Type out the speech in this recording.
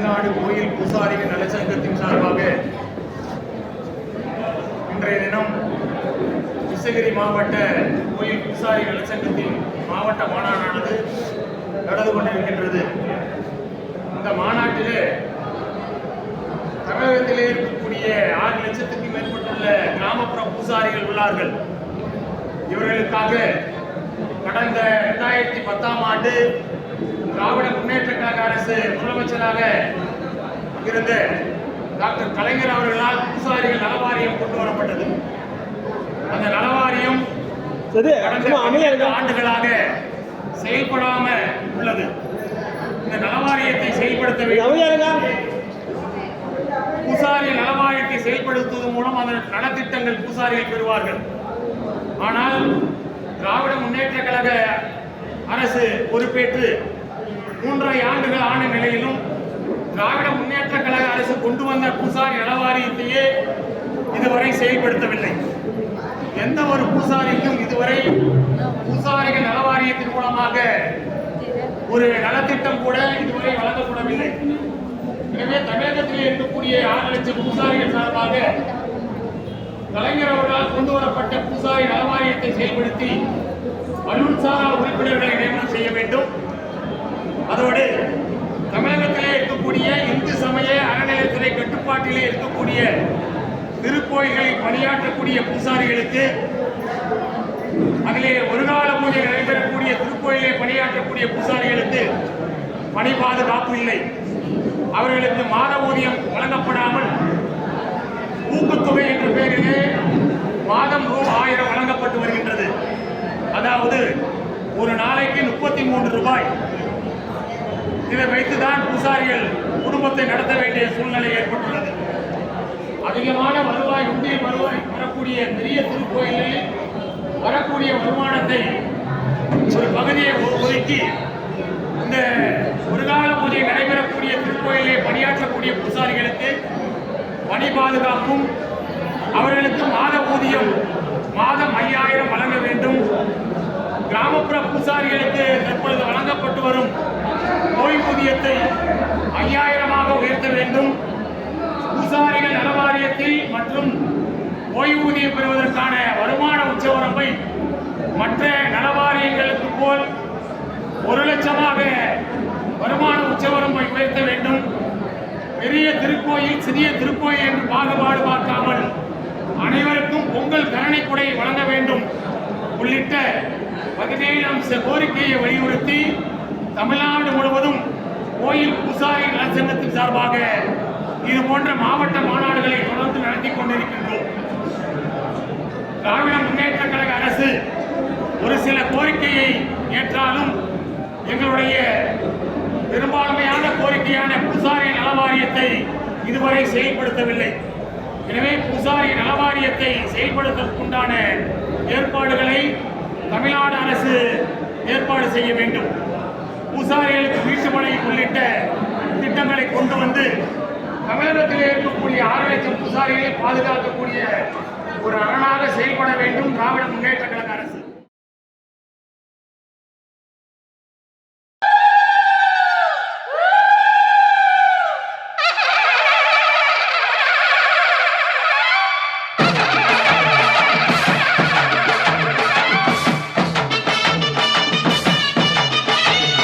தமிழ்நாடு கோயில் பூசாரிகள் நலச்சங்கத்தின் சார்பாக இன்றைய தினம் கிருஷ்ணகிரி மாவட்ட கோயில் பூசாரி நலச்சங்கத்தின் மாவட்ட மாநாடானது நடந்து கொண்டிருக்கின்றது. இந்த மாநாட்டிலே தமிழகத்திலே இருக்கக்கூடிய ஆறு லட்சத்துக்கு மேற்பட்டுள்ள கிராமப்புற பூசாரிகள் உள்ளார்கள். இவர்களுக்காக கடந்த இரண்டாயிரத்தி பத்தாம் ஆண்டு திராவிட முன்னேற்ற அரசு முதலமைச்சராக இருந்த டாக்டர் கலைஞர் அவர்களால் பூசாரிகள் நலவாரியம் கொண்டு வரப்பட்டது. அந்த நலவாரியம் ஆண்டுகளாக செயல்படாம உள்ளது. இந்த நலவாரியத்தை செயல்படுத்த வேண்டும். பூசாரி நலவாரியத்தை செயல்படுத்துவதன் மூலம் அந்த நலத்திட்டங்கள் பூசாரிகள் பெறுவார்கள். ஆனால் திராவிட முன்னேற்ற கழக அரசு பொறுப்பேற்று மூன்றரை ஆண்டுகள் ஆன நிலையிலும் திராவிட முன்னேற்ற கழக அரசு கொண்டு வந்த பூசாரி நலவாரியத்தையே இதுவரை செயல்படுத்தவில்லை. எந்த ஒரு பூசாரிக்கும் இதுவரை பூசாரிகள் நலவாரியத்தின் மூலமாக ஒரு நலத்திட்டம் கூட இதுவரை வழங்கப்படவில்லை. எனவே தமிழகத்தில் இருக்கக்கூடிய ஆறு லட்சம் பூசாரிகள் சார்பாக கலைஞர் அவர்களால் கொண்டு வரப்பட்ட பூசாரி நலவாரியத்தை செயல்படுத்தி வலுவல் உறுப்பினர்களை நியமனம் செய்ய வேண்டும். அதோடு தமிழகத்திலே இருக்கக்கூடிய இந்து சமய அறநிலையத்துறை கட்டுப்பாட்டிலே இருக்கக்கூடிய திருக்கோயில்களில் பணியாற்றக்கூடிய பூசாரிகளுக்கு அதிலே ஒரு கால பூஜை நடைபெறக்கூடிய திருக்கோயிலே பணியாற்றக்கூடிய பூசாரிகளுக்கு பணி பாதுகாப்பு இல்லை. அவர்களுக்கு மாத ஊதியம் வழங்கப்படாமல் ஊக்கத்தொகை என்ற பெயரிலே மாதம் ரூ ஆயிரம் வழங்கப்பட்டு வருகின்றது. அதாவது ஒரு நாளைக்கு முப்பத்தி மூன்று ரூபாய் இதை வைத்துதான் பூசாரிகள் குடும்பத்தை நடத்த வேண்டிய சூழ்நிலை ஏற்பட்டுள்ளது. அதிகமான வருவாய் உண்டிய வருவாய் வரக்கூடிய பெரிய திருக்கோயிலில் வரக்கூடிய வருமானத்தை ஒரு பகுதியை ஒதுக்கி இந்த ஒரு கால பூஜை நடைபெறக்கூடிய திருக்கோயிலே பணியாற்றக்கூடிய பூசாரிகளுக்கு பணி பாதுகாப்பும் அவர்களுக்கு மாத ஊதியம் மாதம் ஐயாயிரம் வழங்க வேண்டும். கிராமப்புற பூசாரிகளுக்கு தற்பொழுது வழங்கப்பட்டு வரும் ஓய்வூதியத்தை ஐயாயிரமாக உயர்த்த வேண்டும். பூசாரிகள் நலவாரியத்தில் மற்றும் ஓய்வூதியம் பெறுவதற்கான வருமான உச்சவரம்பை மற்ற நலவாரியங்களுக்கு போல் ஒரு லட்சமாக வருமான உச்சவரம்பை உயர்த்த வேண்டும். பெரிய திருக்கோயில் சிறிய திருக்கோயில் என்று பாகுபாடு பார்க்காமல் அனைவருக்கும் பொங்கல் கருணை வழங்க வேண்டும். உள்ளிட்ட பதினேழு அம்ச கோரிக்கையை வலியுறுத்தி தமிழ்நாடு முழுவதும் கோயில் பூசாரி நலச்சங்கத்தின் சார்பாக இது போன்ற மாவட்ட மாநாடுகளை தொடர்ந்து நடத்தி கொண்டிருக்கின்றோம். திராவிட முன்னேற்ற கழக அரசு ஒரு சில கோரிக்கையை ஏற்றாலும் எங்களுடைய பெரும்பான்மையான கோரிக்கையான பூசாரி நலவாரியத்தை இதுவரை செயல்படுத்தவில்லை. எனவே பூசாரி நலவாரியத்தை செயல்படுத்துவதற்குண்டான ஏற்பாடுகளை தமிழ்நாடு அரசு ஏற்பாடு செய்ய வேண்டும். பூசாரிகளுக்கு வீட்டுமனை உள்ளிட்ட திட்டங்களை கொண்டு வந்து தமிழகத்தில் இருக்கக்கூடிய ஆறு லட்சம் பூசாரிகளை பாதுகாக்கக்கூடிய ஒரு அரணாக செயல்பட வேண்டும் திராவிட முன்னேற்ற கழக அரசு.